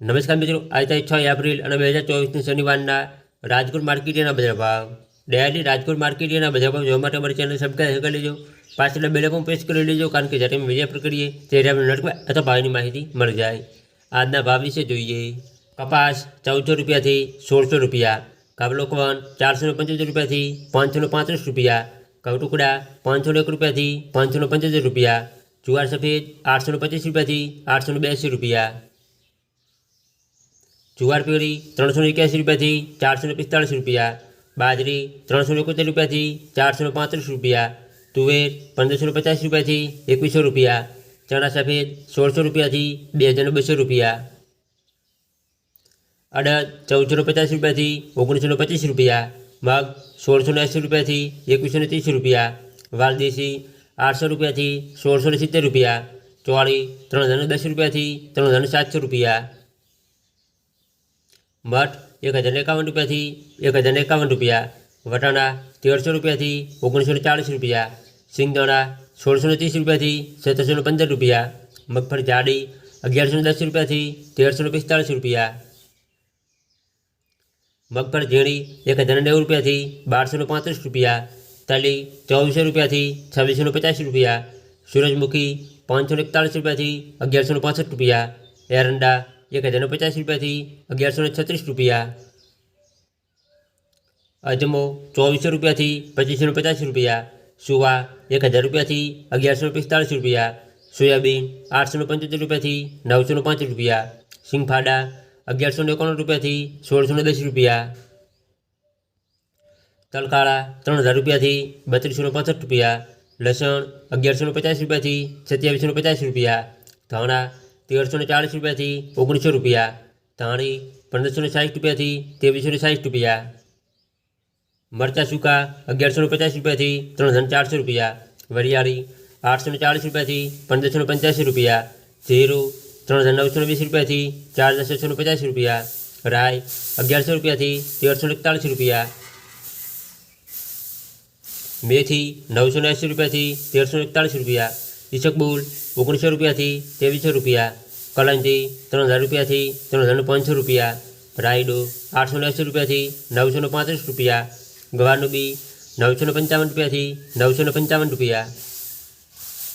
નમસ્કાર મિત્રો આજે તારીખ છ એપ્રિલ અને બે હજાર ચોવીસની શનિવારના રાજકોટ માર્કેટના બજાર ભાવ ડેલી રાજકોટ માર્કેટના બજાર ભાવ જોવા માટે અમારી ચેનલ સબસ્ક્રાઈબ કરી લેજો પાછળ બેલ પણ પ્રેસ કરી લેજો કારણ કે જ્યારે અમે વિડીયો પર કરીએ ત્યારે આપણે નોટિફાઈ અથવા ભાવની માહિતી મળી જાય આજના ભાવ વિશે જોઈએ કપાસ ચૌદસો રૂપિયાથી સોળસો રૂપિયા કાબલોકવન ચારસો ને પંચોતેર રૂપિયાથી પાંચસો ને પાંત્રીસ રૂપિયા કવટુકડા પાંચસો ને એક રૂપિયાથી પાંચસો ને પંચોતેર રૂપિયા જુવાર સફેદ આઠસો ને પચીસ રૂપિયાથી આઠસો ને બ્યાસી રૂપિયા જુવાર પેરી ત્રણસો એક્યાસી રૂપિયાથી ચારસો પિસ્તાળીસ રૂપિયા. બાજરી ત્રણસો એકોતેર રૂપિયાથી ચારસો પાંત્રીસ રૂપિયા. તુવેર પંદરસો પચાસ રૂપિયાથી એકવીસો રૂપિયા. ચણા સફેદ સોળસો રૂપિયાથી બે હજાર બસો રૂપિયા. અડદ ચૌદસો પચાસ રૂપિયાથી ઓગણીસો પચીસ રૂપિયા. મગ સોળસો એંસી રૂપિયાથી એકવીસો ને ત્રીસ રૂપિયા. વાલદેશી આઠસો રૂપિયાથી સોળસો સિત્તેર રૂપિયા. ચોળી ત્રણ હજાર દસ રૂપિયાથી ત્રણ હજાર સાતસો રૂપિયા. મઠ એક હજાર એકાવન રૂપિયાથી એક હજાર એકાવન રૂપિયા વટાણા તેરસો રૂપિયાથી ઓગણીસો ને ચાળીસ રૂપિયા સિંગદાણા સોળસો ને ત્રીસ રૂપિયાથી સત્તરસો ને પંદર રૂપિયા મગફળી જાડી અગિયારસો ને દસ રૂપિયાથી તેરસો ને પિસ્તાળીસ રૂપિયા મગફળી ઝીણી એક હજાર નેવું રૂપિયાથી બારસો ને પાંત્રીસ રૂપિયા તલી ચોવીસો રૂપિયાથી છવ્વીસો ને પચાસ રૂપિયા સૂરજમુખી પાંચસો ને એકતાળીસ રૂપિયાથી અગિયારસો ને પાસઠ રૂપિયા એરંડા એક હજાર ને પચાસ રૂપિયાથી અગિયારસો ને છત્રીસ રૂપિયા અજમો ચોવીસો રૂપિયાથી પચીસો ને પચાસ રૂપિયા સુવા એક હજાર રૂપિયાથી અગિયારસો ને પિસ્તાળીસ રૂપિયા સોયાબીન આઠસો ને પંચોતેર રૂપિયાથી નવસો ને પાંચ રૂપિયા સિંગફાડા અગિયારસો ને એકાણું રૂપિયાથી સોળસો ને દસ રૂપિયા તલકાળા ત્રણ હજાર રૂપિયાથી બત્રીસો ને પાંસઠ રૂપિયા લસણ અગિયારસો ને પચાસ રૂપિયાથી સત્યાવીસો ને પચાસ રૂપિયા ધાણા તેરસો ને ચાળીસ રૂપિયાથી ઓગણીસો રૂપિયા ધાણી પંદરસો ને સાઠ રૂપિયાથી ત્રેવીસો ને સાઠ રૂપિયા મરચાં સૂકા અગિયારસો ને પચાસ રૂપિયાથી ત્રણ હજાર ચારસો રૂપિયા વરિયાળી આઠસો ને ચાળીસ રૂપિયાથી પંદરસો ને પંચ્યાસી રૂપિયા જીરું ત્રણ હજાર નવસો ને વીસ રૂપિયાથી ચાર હજાર છસો ને પચાસ રૂપિયા રાય અગિયારસો રૂપિયાથી તેરસો ને એકતાળીસ રૂપિયા મેથી નવસો ને એંસી રૂપિયાથી તેરસો ને એકતાળીસ રૂપિયા ઈસકબુલ ઓગણીસો રૂપિયાથી ત્રેવીસો રૂપિયા કલંજી ત્રણ હજાર રૂપિયાથી ત્રણ હજાર ને પાંચસો રૂપિયા, રાયડો આઠસો એંસી રૂપિયાથી નવસો પાંત્રીસ રૂપિયા ગવારનું બી નવસો પંચાવન રૂપિયાથી નવસો પંચાવન રૂપિયા